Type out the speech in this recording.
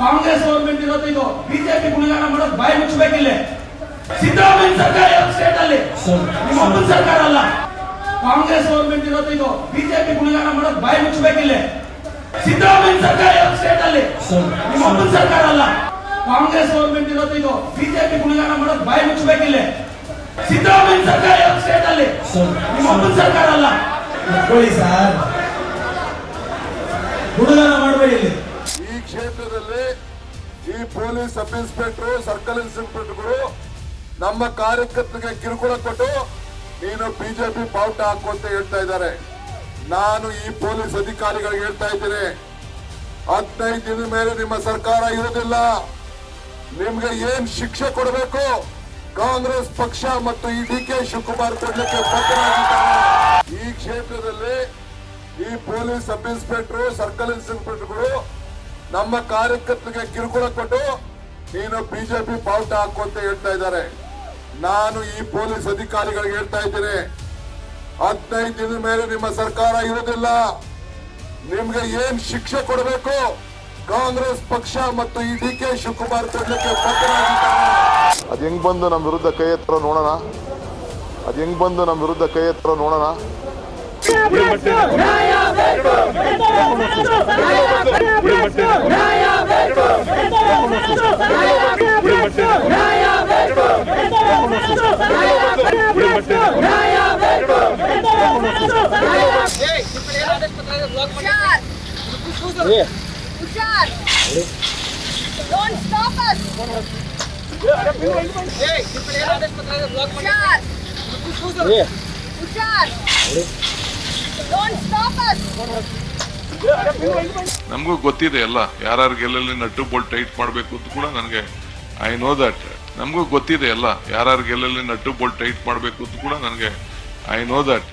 Congress government ಇರೋದು ಇದು. BJP ಗುಣಗಾನ ಮಾಡೋದು ಬಾಯಿ ಮುಚ್ಚಬೇಕಿಲ್ಲ. ಸಿದ್ದರಾಮಯ್ಯ ಸರ್ಕಾರ ಸ್ಟೇಟ್ ಅಲ್ಲಿ? ನಿಮ್ಮ ಸರ್ಕಾರ ಅಲ್ಲ. ಕಾಂಗ್ರೆಸ್ ಗೌರ್ಮೆಂಟ್ ಇರೋದು ಇದು. ಬಿಜೆಪಿ ಗುಣಗಾನ ಮಾಡೋದು ಬಾಯಿ ಮುಚ್ಚಬೇಕಿಲ್ಲ. ಸಿದ್ದರಾಮಯ್ಯ ಸರ್ಕಾರ ಸ್ಟೇಟ್ ಅಲ್ಲಿ? ನಿಮ್ಮ ಸರ್ಕಾರ ಅಲ್ಲ. ಕಾಂಗ್ರೆಸ್ ಗೌರ್ಮೆಂಟ್ ಇರೋದು ಇದು. ಬಿಜೆಪಿ ಗುಣಗಾನ ಮಾಡೋದು ಬಾಯಿ ಮುಚ್ಚಬೇಕಿಲ್ಲ. ಸಿದ್ದರಾಮಯ್ಯ ಸರ್ಕಾರ ಸ್ಟೇಟ್ ಅಲ್ಲಿ? ನಿಮ್ಮ ಸರ್ಕಾರ ಅಲ್ಲ. ಸರ್. ಗುಣಗಾನ ಮಾಡಬೇಡಿ ಇಲ್ಲಿ. ಈ ಪೊಲೀಸ್ ಸಬ್ ಇನ್ಸ್ಪೆಕ್ಟರ್ ಸರ್ಕಲ್ ಇನ್ಸ್ಪೆಕ್ಟರ್ಗಳು ನಮ್ಮ ಕಾರ್ಯಕರ್ತರಿಗೆ ಕಿರುಕುಳ ಕೊಟ್ಟು ನೀನು ಬಿಜೆಪಿ ಬಾವುಟ ಹಾಕು ಅಂತ ಹೇಳ್ತಾ ಇದ್ದಾರೆ. ನಾನು ಈ ಪೊಲೀಸ್ ಅಧಿಕಾರಿಗಳಿಗೆ ಹೇಳ್ತಾ ಇದ್ದೀನಿ, ಹದಿನೈದು ದಿನದ ಮೇಲೆ ನಿಮ್ಮ ಸರ್ಕಾರ ಇರುವುದಿಲ್ಲ. ನಿಮ್ಗೆ ಏನ್ ಶಿಕ್ಷೆ ಕೊಡಬೇಕು? ಕಾಂಗ್ರೆಸ್ ಪಕ್ಷ ಮತ್ತು ಈ ಡಿ ಕೆ ಶಿವಕುಮಾರ್ ಕೊಡ್ಲಿಕ್ಕೆ ಈ ಕ್ಷೇತ್ರದಲ್ಲಿ ಈ ಪೊಲೀಸ್ ಸಬ್ ಇನ್ಸ್ಪೆಕ್ಟರ್ ಸರ್ಕಲ್ ಇನ್ಸ್ಪೆಕ್ಟರ್ಗಳು ನಮ್ಮ ಕಾರ್ಯಕರ್ತರಿಗೆ ಕಿರುಕುಳ ಕೊಟ್ಟು ನೀನು ಬಿಜೆಪಿ ಬಾವುಟ ಹಾಕು ಅಂತ ಹೇಳ್ತಾ ಇದ್ದಾರೆ. ನಾನು ಈ ಪೊಲೀಸ್ ಅಧಿಕಾರಿಗಳಿಗೆ ಹೇಳ್ತಾ ಇದ್ದೀನಿ ಹದಿನೈದು ದಿನದ ಮೇಲೆ ನಿಮ್ಮ ಸರ್ಕಾರ ಇರುವುದಿಲ್ಲ. ನಿಮ್ಗೆ ಏನ್ ಶಿಕ್ಷೆ ಕೊಡಬೇಕು? ಕಾಂಗ್ರೆಸ್ ಪಕ್ಷ ಮತ್ತು ಈ ಡಿ ಕೆ ಶಿವಕುಮಾರ್ ಕೊಡ್ಲಿಕ್ಕೆ ಅದ್ ಹೆಂಗ್ ಬಂದು ನಮ್ಮ ವಿರುದ್ಧ ಕೈ ಎತ್ತರ ನೋಡೋಣ? ಅದ್ ಹೆಂಗ್ ಬಂದು ನಮ್ಮ ವಿರುದ್ಧ ಕೈ ಎತ್ತರ ನೋಡೋಣ? Don't stop us! ನಮಗೂ ಗೊತ್ತಿದೆ ಎಲ್ಲ. ಯಾರು ಗೆಲ್ಲಲ್ಲಿ ನಟ್ಟು ಬೋಲ್ಟ್ ಟೈಟ್ ಮಾಡಬೇಕು ಅಂತ ಕೂಡ ನನಗೆ ಐ ನೋ ದಟ್ ನಮಗೂ ಗೊತ್ತಿದೆ ಎಲ್ಲ. ಯಾರು ಗೆಲ್ಲಲ್ಲಿ ನಟ್ಟು ಬೋಲ್ಟ್ ಟೈಟ್ ಮಾಡಬೇಕು ಅಂತ ಕೂಡ ನನಗೆ ಐ ನೋ ದಟ್